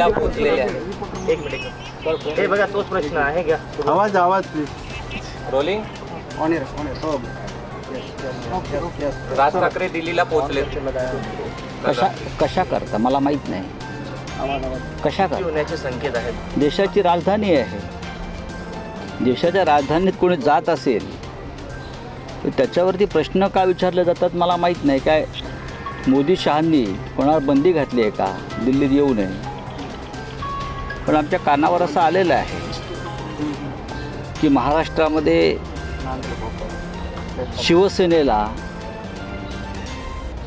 दिल्लीला पोहोचलेले आहे एक मिनिट. हे बघा तोच प्रश्न आहे. घ्या. आवाज आवाज please rolling on air on air हो. राज ठाकरे दिल्लीला पोहोचले. कशा कशा करता? मला माहीत नाही. कशा करता? होण्याचे संकेत आहेत. देशाची राजधानी आहे. देशाच्या राजधानीत कोणी जात असेल तर त्याच्यावरती प्रश्न का विचारले जातात मला माहीत नाही. काय मोदी शहांनी कोणावर बंदी घातली आहे का? दिल्लीत येऊ नये. पण आमच्या कानावर असं आलेलं आहे की महाराष्ट्रामध्ये शिवसेनेला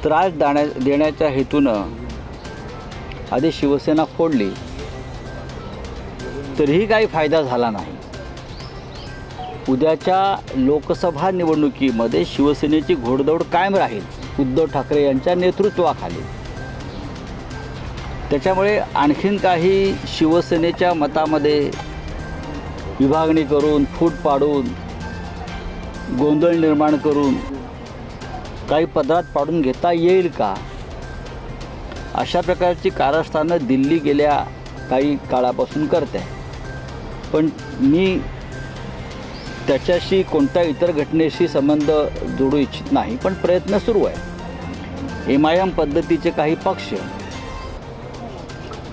त्रास देण्या देण्याच्या हेतूनं आधी शिवसेना फोडली तरीही काही फायदा झाला नाही. उद्याच्या लोकसभा निवडणुकीमध्ये शिवसेनेची घोडदौड कायम राहील उद्धव ठाकरे यांच्या नेतृत्वाखाली. त्याच्यामुळे आणखीन काही शिवसेनेच्या मतामध्ये विभागणी करून फूट पाडून गोंधळ निर्माण करून काही पदरात पाडून घेता येईल का? अशा प्रकारची कारस्थानं दिल्ली गेल्या काही काळापासून करते. आहे पण मी त्याच्याशी कोणत्या इतर घटनेशी संबंध जोडू इच्छित नाही पण प्रयत्न सुरू आहे. एम आय एम पद्धतीचे काही पक्ष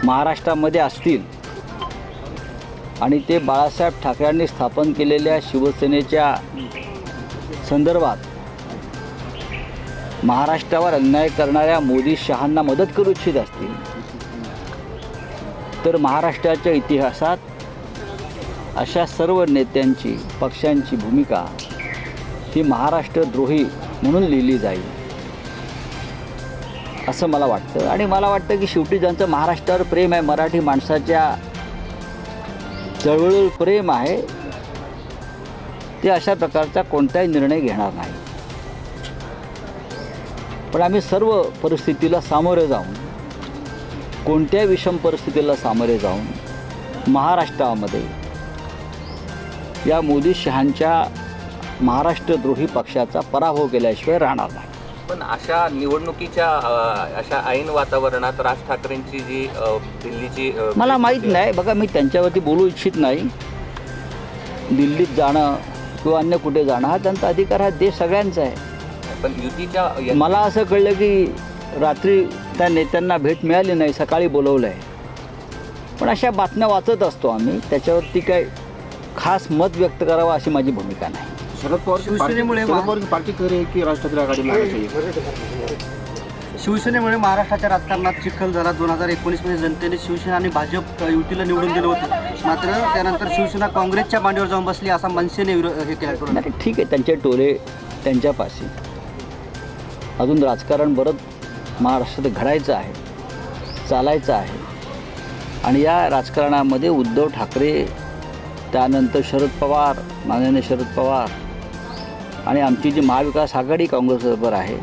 महाराष्ट्रामध्ये असतील. आणि ते बाळासाहेब ठाकरेंनी स्थापन केलेल्या शिवसेनेच्या संदर्भात महाराष्ट्रावर अन्याय करणाऱ्या मोदी शहांना मदत करू इच्छित असतील. तर महाराष्ट्राच्या इतिहासात अशा सर्व नेत्यांची पक्षांची भूमिका ही महाराष्ट्रद्रोही म्हणून लिहिली जाईल. असं मला वाटतं. आणि मला वाटतं की शेवटी ज्यांचं महाराष्ट्रावर प्रेम आहे मराठी माणसाच्या चळवळीवर प्रेम आहे ते अशा प्रकारचा कोणताही निर्णय घेणार नाही. पण आम्ही सर्व परिस्थितीला सामोरे जाऊन कोणत्याही विषम परिस्थितीला सामोरे जाऊन महाराष्ट्रामध्ये या मोदी शहांच्या महाराष्ट्रद्रोही पक्षाचा पराभव केल्याशिवाय राहणार नाही. पण अशा निवडणुकीच्या अशा ऐन वातावरणात राज ठाकरेंची जी दिल्लीची मला माहीत नाही. बघा मी त्यांच्यावरती बोलू इच्छित नाही. दिल्लीत जाणं किंवा अन्य कुठे जाणं हा त्यांचा अधिकार हा देश सगळ्यांचा आहे. पण युतीच्या मला असं कळलं की रात्री त्या नेत्यांना भेट मिळाली नाही सकाळी बोलवलं आहे पण अशा बातम्या वाचत असतो आम्ही. त्याच्यावरती काय खास मत व्यक्त करावं अशी माझी भूमिका नाही. शरद पवार शिवसेनेमुळे शरद पवार की पार्टी करे की राज ठाकरे आघाडी में आना चाहिए शिवसेनेमुळे महाराष्ट्राच्या राजकारणात चिखल झाला. दोन हजार एकोणीसमध्ये जनतेने शिवसेना आणि भाजप युतीला निवडून दिलं होतं. मात्र त्यानंतर शिवसेना काँग्रेसच्या मांडीवर जाऊन बसली. असा मनसेने विरो हे केलं नाही ठीक आहे. त्यांचे टोले त्यांच्यापाशी. अजून राजकारण बरंच महाराष्ट्रात घडायचं आहे चालायचं आहे. आणि या राजकारणामध्ये उद्धव ठाकरे त्यानंतर शरद पवार माननीय शरद पवार आणि आमची जी महाविकास आघाडी काँग्रेसबरोबर आहे